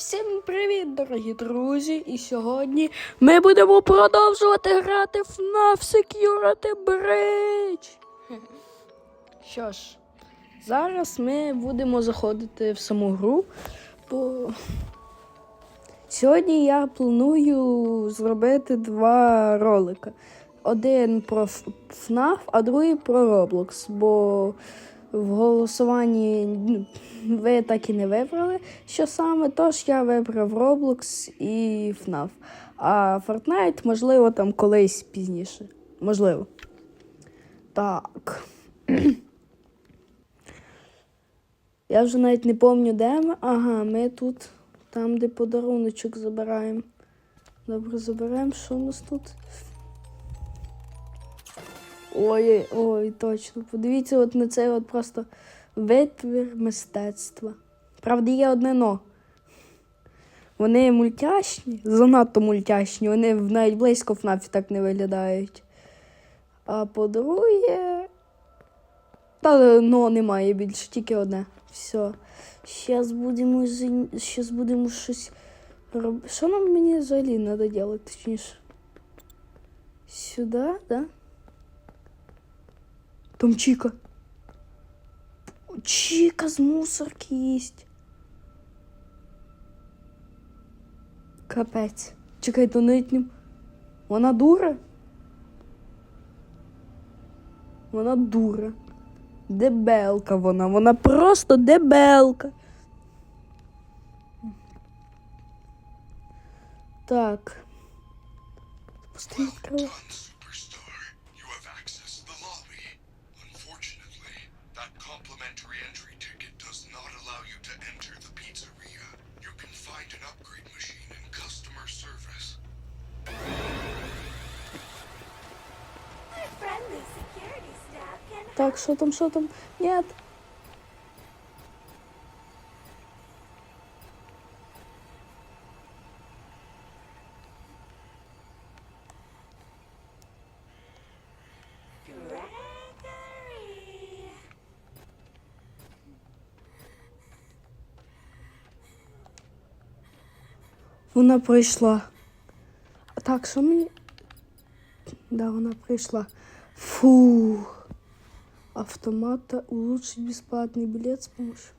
Всім привіт, дорогі друзі! І сьогодні ми будемо продовжувати грати в FNAF Security Bridge. Що ж, зараз ми будемо заходити в саму гру, бо сьогодні я планую зробити два ролика. Один про FNAF, а другий про Roblox, бо в голосуванні ну, ви так і не вибрали, що саме, тож я вибрав Roblox і FNAF. А Fortnite, можливо, там колись пізніше. Можливо. Так. Я вже навіть не пам'ятаю, де ми. Ага, ми тут, там, де подаруночок забираємо. Добре, заберемо. Що у нас тут? Ой, ой, точно. Подивіться от на цей от просто витвір мистецтва. Правда, є одне но. Вони мультяшні, занадто мультяшні, вони навіть близько ФНАФі так не виглядають. А по-друге. Та но немає більше, тільки одне. Все. Щас будемо, щас будемо щось робити. Що нам мені взагалі треба робити, точніше? Сюди, да? Там Чіка. Чіка з мусорки їсть. Капець. Чекай, то навіть не... Вона дура? Вона дура. Дебелка вона. Вона просто дебелка. Так. Пусти. Так, що там, що там? Нет. Вона прийшла. Так, що мені. Да, вона прийшла. Фу. Автомата улучшить бесплатный билет с помощью.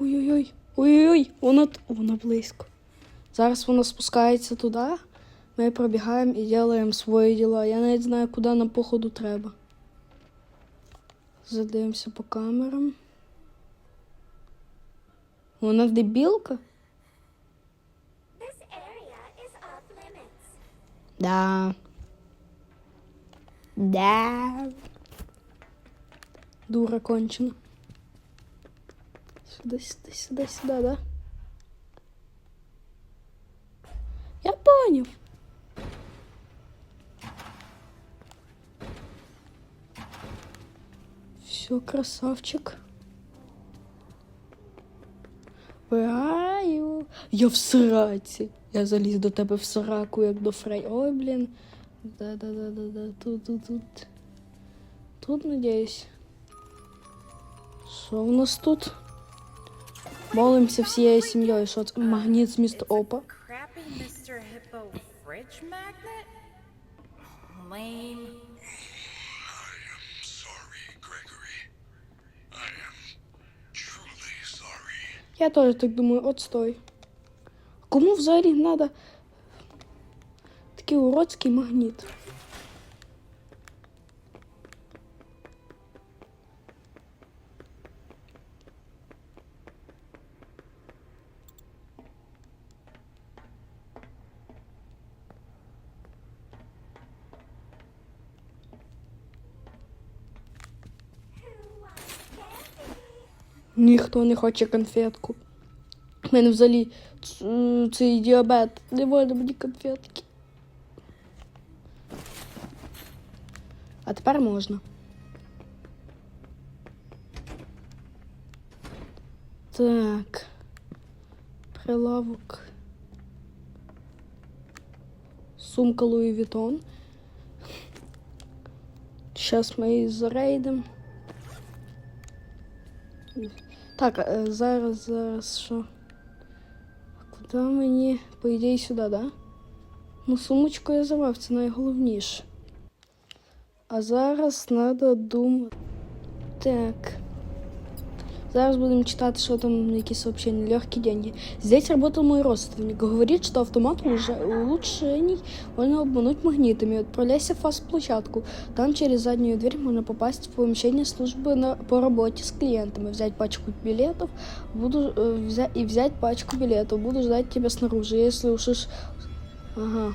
Ой-ой-ой, ой-ой-ой, вона, т- вона близько. Зараз вона спускається туди. Ми пробігаємо і робимо свої діла. Я навіть знаю, куди нам походу треба. Задивимося по камерам. Вона дебілка? Да. Да. Дура кончена. Сюда, сюда, сюда, сюда, да? Я понял. Все, красавчик. Вираю. Я в сраці. Я заліз до тебе в сраку, як до Фрей. Ой, блін. Да-да-да-да-да. Тут, тут, тут. Тут, надіюсь. Що в нас тут? Молимося всією сім'єю. Що це? Магніт з міста Опа. Lame. Я теж так думаю, от стой. Кому взагалі треба такий уродський магніт? Ніхто не хоче конфетку. У мене взагалі цей діабет. Не можна мені конфетки. А тепер можна. Так. Прилавок. Сумка Луї Вітон. Зараз ми її зарейдимо. Так, е, зараз, зараз що? Куди мені? По ідеї сюди, да? Ну, сумочку я забрав, це найголовніше. А зараз треба думати. Так. Зараз будем читать, что там какие сообщения. Легкие деньги. Здесь работал мой родственник. Говорит, что автомат уже улучшений можно обмануть магнитами. Отправляйся в фаст-площадку. Там через заднюю дверь можно попасть в помещение службы на, по работе с клиентами. Взять пачку билетов буду, э, взя- и взять пачку билетов. Буду ждать тебя снаружи. Если ушишь... Ага.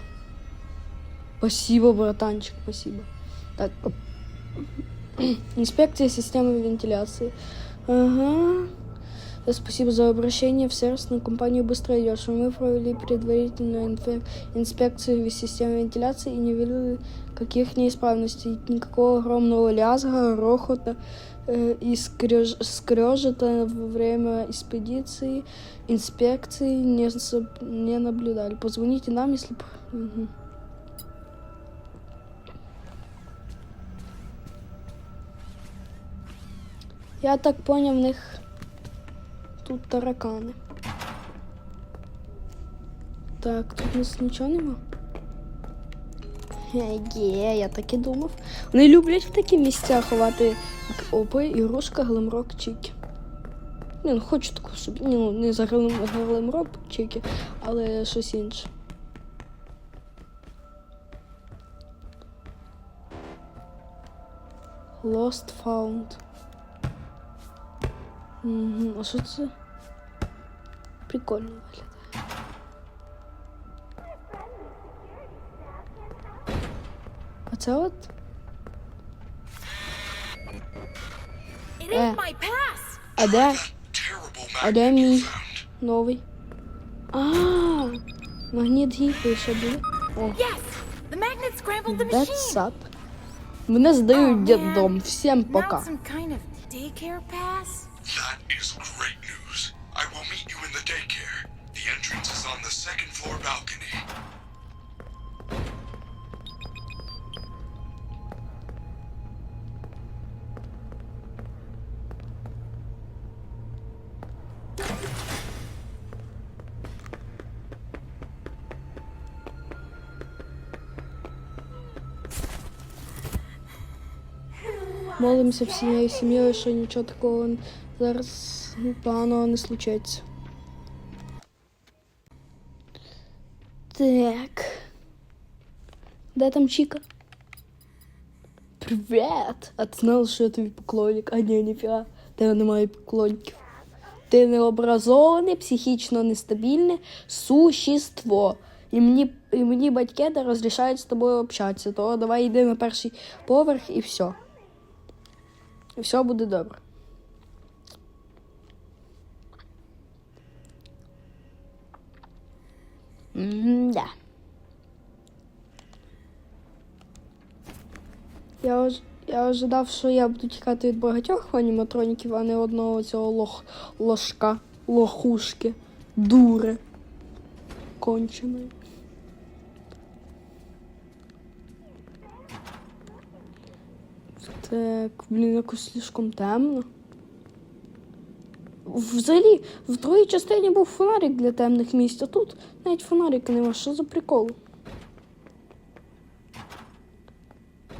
Спасибо, братанчик, спасибо. Так. Инспекция системы вентиляции. Ага. Да, Спасибо за обращение в сервисную компанию «Быстро идешь». Мы провели предварительную инфе- инспекцию системы вентиляции и не видели каких неисправностей. Никакого огромного лязга, рохота э, и скреж- скрежета во время экспедиции, инспекции не, соб- не наблюдали. Позвоните нам, если... п- Я так поняв, в них тут таракани. Так, тут у нас нічого нема. Є, я так і думав. Вони люблять в такі місця ховати опи, ігрушка, глемрок, чіки. Ні, ну хочу таку собі. Ну не за глемрок чіки, але щось інше. Lost found. Угу. А що це? Прикольно виглядає. А це от? It Eh. ain't my pass! А де? Terrible А де magnet you мій found. новий? А, магніт гіпи ще буде. О, Yes! The magnet scrambled the that's machine! up. Мене здають Oh, дідом. man. Всім Now пока. Daycare pass? That is great news. I will meet you in the daycare. The entrance is on the second floor balcony. Молимося всією сім'єю, що нічого такого зараз поганого не случається. Так. Де там Чіка? Привіт! А ти знала, що я тобі поклонник? А ні, ніфіга. Тебе немає поклонників. Ти необразоване, психічно нестабільне существо. І мені, і мені батьки не розрішають з тобою общатися. То давай йди на перший поверх і все. І все буде добре. Да. Я, я ожидав, що я буду тікати від багатьох аніматроніків, а не одного цього лох... ложка, лохушки, дури. Конченої. Так, блін, якось слишком темно. Взагалі, в другій частині був фонарик для темних місць, а тут навіть фонарика нема. Що за прикол?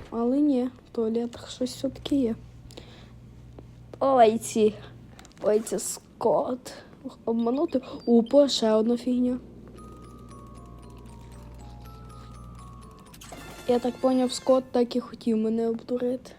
Але ні, в туалетах щось все-таки є. Ой, ці. Ой, це скот. Обманути. Опа, ще одна фігня. Я так поняв, Скотт так і хотів мене обдурити.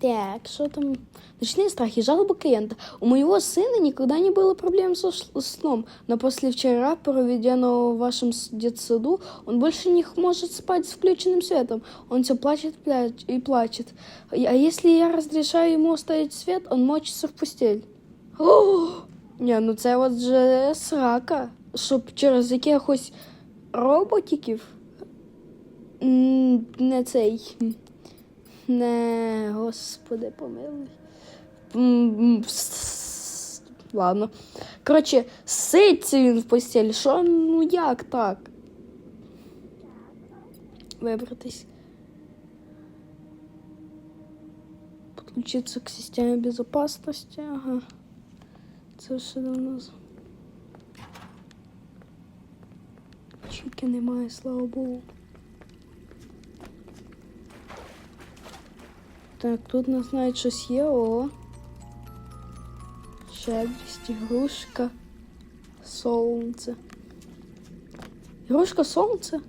Так, что там? Ночные страхи, жалобы клиента. У моего сына никогда не было проблем со ш- сном, но после вчера, проведенного в вашем с- детсаду, он больше не х- может спать с включенным светом. Он все плачет пляч- и плачет. А если я разрешаю ему оставить свет, он мочится в постель. О! Не, ну це от же срака, щоб через якихось роботиків м, не цей. Не, господи, помилуй. Ладно. Коротше, ситься він в постелі. Що, ну як так? Вибратись. Подключиться к системе безопасности. Ага. Це все нас. Чіки немає, слава Богу. Так, тут нас навіть щось є, о. Щедрість, ігрушка, сонце. Ігрушка сонце?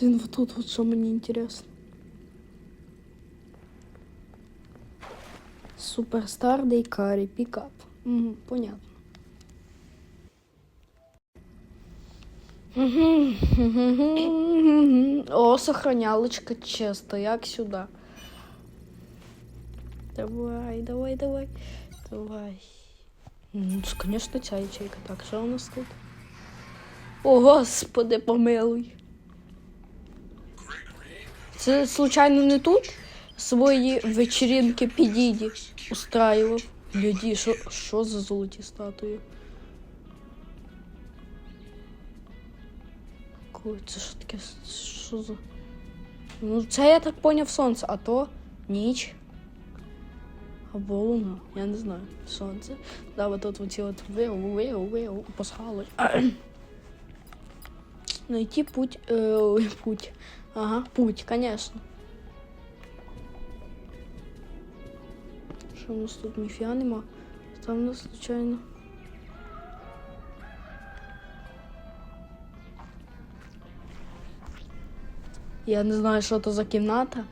Блін, вот тут вот що мені інтересно. Суперстар Дейкарі, пікап. Угу, понятно. О, сохранялочка чисто, як сюди. Давай, давай, давай. Давай. Ну, конечно, ця ячейка. Так, що у нас тут? О, господи, помилуй. Це, случайно, не тут свої вечірінки підіді устраивав? Люди, що, що за золоті статуї? Це що таке? Що за. Ну, це я так поняв сонце, а то ніч. Або луна, я не знаю. Сонце. Да, вот тут оці от виу, виу, виу, пасхали. Найти путь. Е, путь. Ага, путь, конечно. Що у нас тут ніфіга нема? Там у нас случайно. Я не знаю, що то за кімната,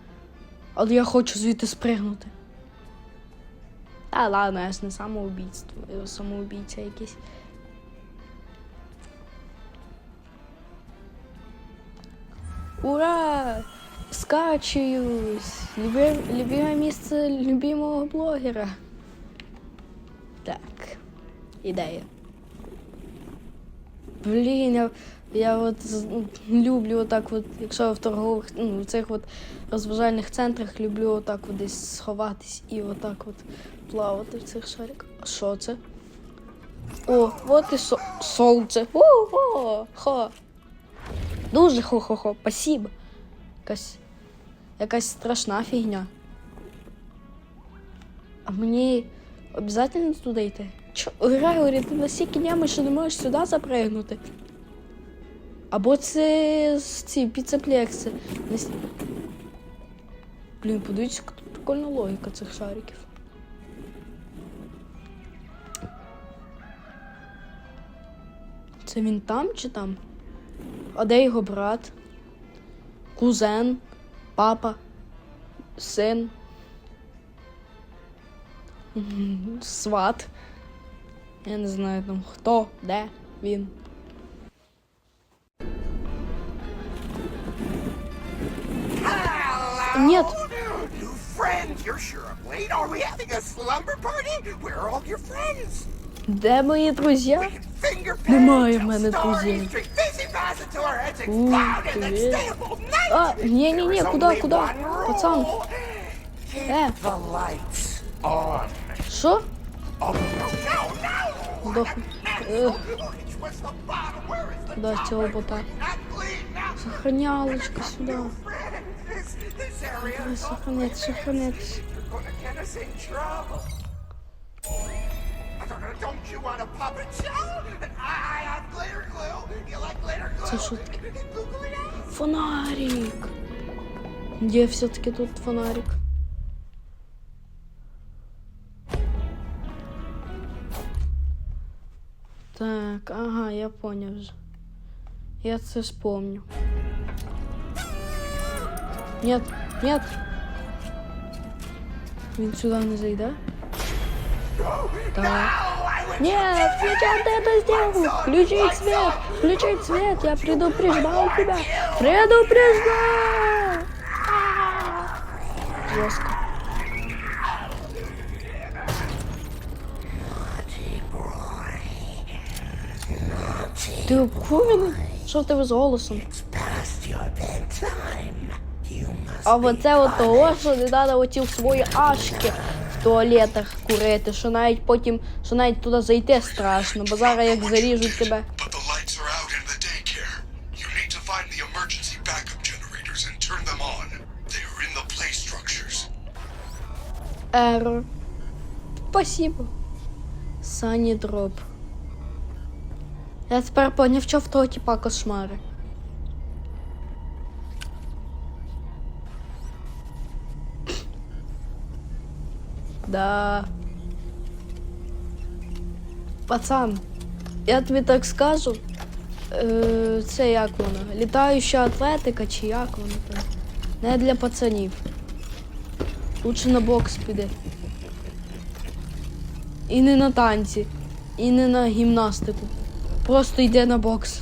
але я хочу звідти спригнути. Та ладно, я ж не самоубійство, самоубійця якийсь. Ура! Скачуюсь! Люби, любиме місце любимого блогера. Так, ідея. Блін, я, я от люблю отак, от, якщо в торгових, ну, в цих от розважальних центрах люблю отак от десь сховатись і отак от плавати в цих шариках. А що це? О, от і со- сонце. О-о, хо. Дуже хо-хо-хо, спасибо. Якась, якась страшна фігня. А мені обов'язково туди йти? Чо, Грегорі, ти настільки нямий, що не можеш сюди запригнути. Або це ці піцеплекси. Блін, подивіться, прикольна логіка цих шариків. Це він там чи там? А де його брат? Кузен, папа, син. Сват. Я не знаю там хто, де він. explode, and then ти. stay up all night. А, ні-ні-ні, There is куди, only куди? one rule. Пацан. Keep Е. the lights on. Що? Oh, Да, цього бота. Сохранялочка сюда. Давай, сохранять, сохранять. Це шутки. Фонарик. Где все-таки тут фонарик? Так, ага, я понял вже. Я це вспомню. Нет, нет. Він сюди не зайде? Так. Нет, зачем ты это сделал? Включи свет, включи свет, я предупреждал тебя. Предупреждал! Жестко. Ти обкурений? Що в тебе з голосом? А оце от того, що не треба оті в свої ашки в туалетах курити, що навіть потім, що навіть туди зайти страшно, бо зараз як заріжуть тебе. Error. Спасибо. Сані дроп. Я тепер поняв, що в того типа кошмари. Да. Пацан, я тобі так скажу. Е, це як воно? Літаюча атлетика чи як воно там? Не для пацанів. Лучше на бокс піди. І не на танці, і не на гімнастику. Просто йде на бокс.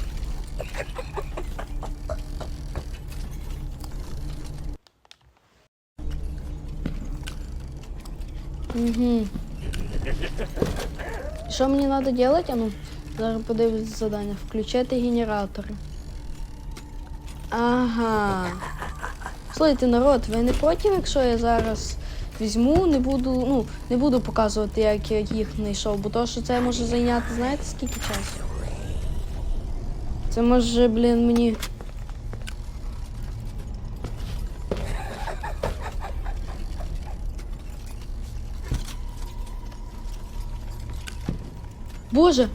Угу. Що мені треба робити? А ну, зараз подивлюсь задання. Включити генератори. Ага. Слухайте, народ, ви не проти, якщо я зараз візьму, не буду, ну, не буду показувати, як я їх знайшов, бо то, що це може зайняти, знаєте, скільки часу? Це може, блін, мені. Боже!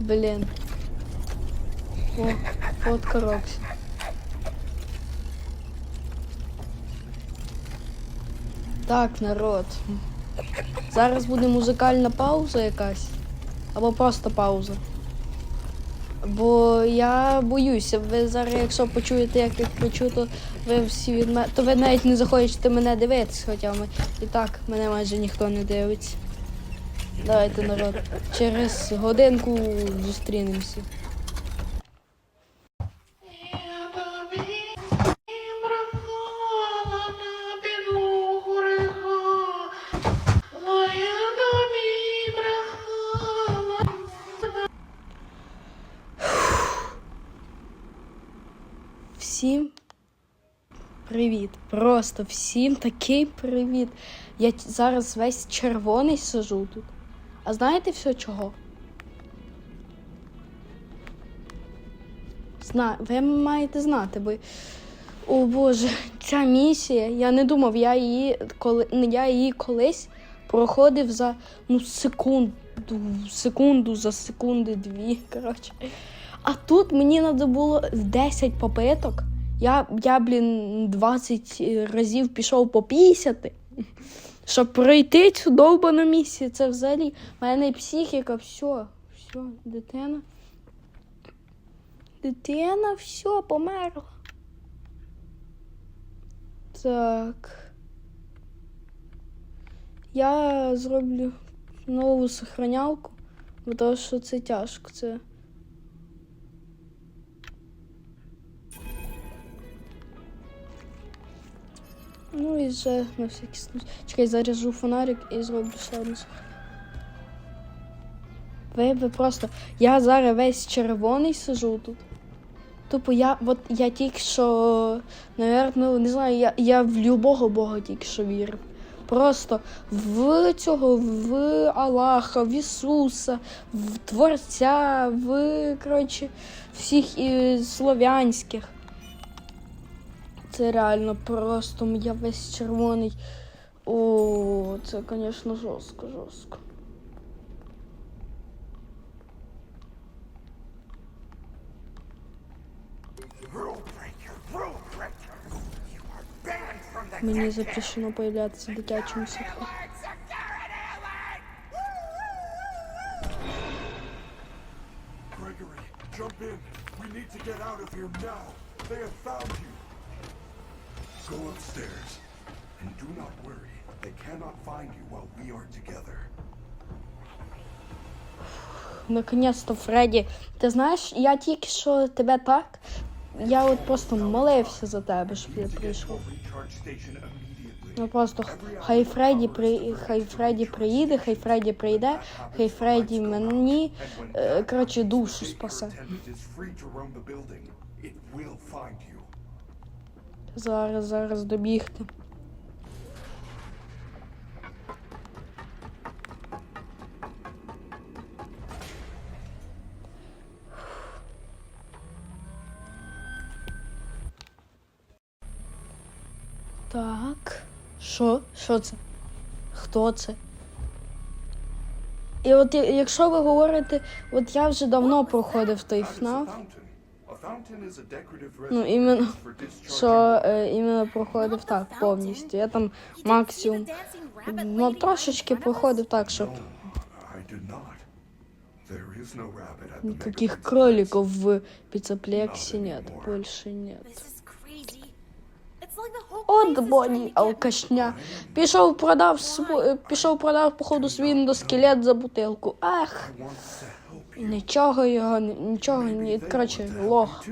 Блін. О, фотка Роксі. Так, народ. Зараз буде музикальна пауза якась. Або просто пауза. Бо я боюся, ви зараз, якщо почуєте, як я кричу, то ви всі від мене. То ви навіть не захочете мене дивитися, хоча ми і так мене майже ніхто не дивиться. Давайте, народ. Через годинку зустрінемося. Просто всім такий привіт. Я зараз весь червоний сижу тут. А знаєте все чого? Зна... Ви маєте знати, бо. О Боже, ця місія. Я не думав, я її коли я її колись проходив за ну секунду, секунду за секунди дві. Коротше. А тут мені треба було 10 попиток. Я, я, блін, 20 разів пішов по 50, щоб пройти цю довбану місію. Це взагалі в мене психіка, все, все, дитина. Дитина, все, померла. Так. Я зроблю нову сохранялку, бо то, що це тяжко. Це. Ну і вже на всякий случай. Чекай, заряжу фонарик і зроблю ще одну. Ви, просто. Я зараз весь червоний сижу тут. Тупо я, от я тільки що, наверно, не знаю, я, я в любого Бога тільки що вірив. Просто в цього, в Аллаха, в Ісуса, в Творця, в коротше, всіх і слов'янських. Це реально просто я весь червоний. О, це, звісно, жорстко, жорстко. Мені запрещено появлятися в дитячому садку. Gregory, need to get out of here now. They have found you. Go upstairs. And do not worry. They cannot find you while we are together. Наконець-то, Фредді. Ти знаєш, я тільки що тебе так. Я от просто молився за тебе, щоб я прийшов. Ну просто хай Фредді при хай Фредді приїде, хай Фредді прийде, хай Фредді мені е, коротше душу спасе. Зараз, зараз добігти. Так. Що? Що це? Хто це? І от якщо ви говорите, от я вже давно проходив той ФНАФ, ну reservoir іменно, used for discharging що е, іменно проходив так повністю. Я там You didn't see the максимум, dancing rabbit ну lady трошечки right in front of us? проходив так, щоб No, I did not. There is no rabbit at the Никаких Megaton кроликов в пиццеплексе нет, больше нет. This is crazy. It's like the whole От place is trying Бонні, to get алкашня. Пішов продав сво- е, пішов продав походу свій ендоскелет за бутилку. Ах, Нічого його, ні- нічого, ні, коротше, лох.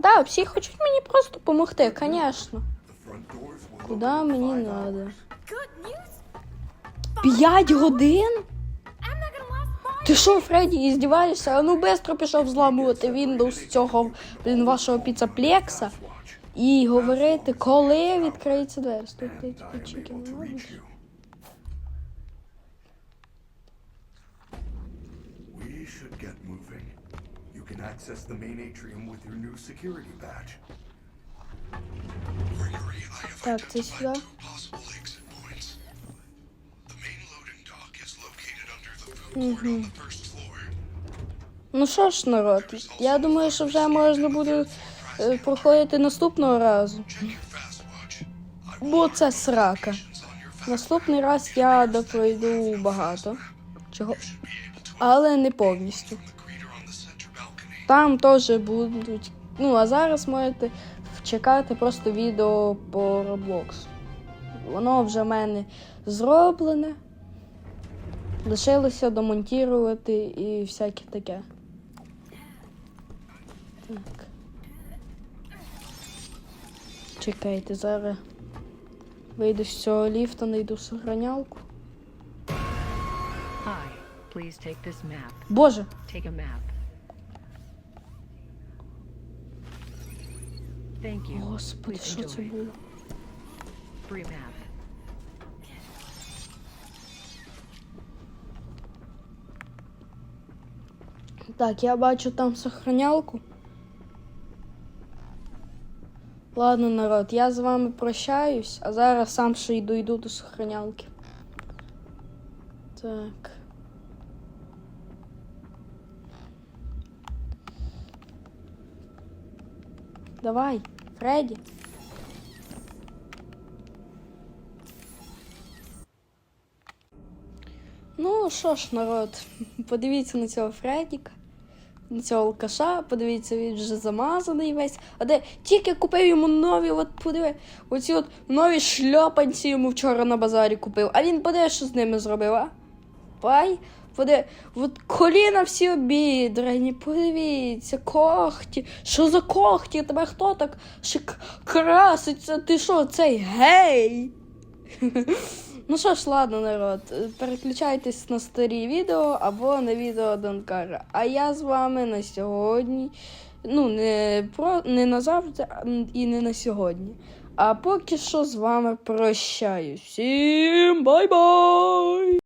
Да, всі хочуть мені просто допомогти, звісно. Куди мені news. П'ять годин? Ти що, Фредді, іздіваєшся? А ну швидко пішов зламувати Windows цього, блін, вашого піцаплекса і говорити, коли відкриється двері. Стойте, тільки am чеки able to не reach you. We should get moving. You can access the main atrium with your new security badge. Gregory, I have Так, це identified сюди. two possible exit points. The main loading dock is located under the food court on the first floor. Ну що ж, народ, я думаю, що вже можна буде е, проходити наступного разу. Бо це срака. Наступний раз я допройду багато. Чого? Але не повністю. Там теж будуть. Ну, а зараз можете чекати просто відео по Roblox. Воно вже в мене зроблене. Лишилося домонтувати і всяке таке. Так. Чекайте, зараз вийду з цього ліфта, знайду сохранялку. Боже! Take a map. Господи, що це було? Free map. Так, я бачу там сохранялку. Ладно, народ, я з вами прощаюсь, а зараз сам ще йду йду до сохранялки. Так. Давай, Фредді. Ну що ж, народ, подивіться на цього Фредіка, на цього алкаша, подивіться, він вже замазаний весь. А де тільки купив йому нові, от подиви, оці от нові шльопанці йому вчора на базарі купив. А він подиви, що з ними зробив, а? Пай, поди, от коліна всі обідрані, подивіться, когті. Що за когті? Тебе хто так шик краситься? Ти що, цей гей? Ну що ж, ладно, народ, переключайтесь на старі відео або на відео Донкара. А я з вами на сьогодні. Ну, не про не назавжди і не на сьогодні. А поки що з вами прощаюсь. Всім бай-бай!